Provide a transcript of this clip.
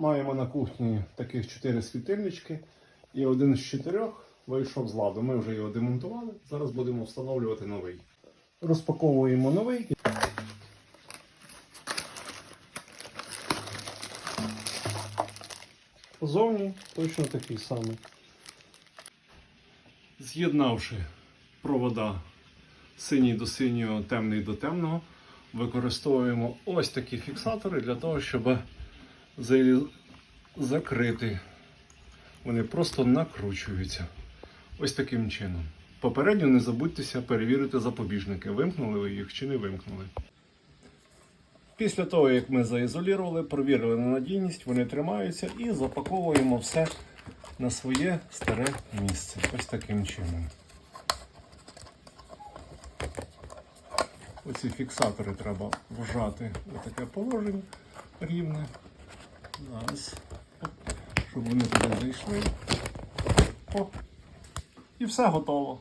Маємо на кухні таких 4 світильнички, і один з чотирьох вийшов з ладу. Ми вже його демонтували. Зараз будемо встановлювати новий. Розпаковуємо новий. Зовні точно такий самий. З'єднавши провода синій до синього, темний до темного, використовуємо ось такі фіксатори для того, щоб закрити. Вони просто накручуються. Ось таким чином. Попередньо не забудьтеся перевірити запобіжники, вимкнули ви їх чи не вимкнули. Після того, як ми заізолювали, провірили на надійність, вони тримаються і запаковуємо все на своє старе місце. Ось таким чином. Оці фіксатори треба вжати в таке положення рівне. Зараз. Щоб вони туди зайшли. О. І все готово.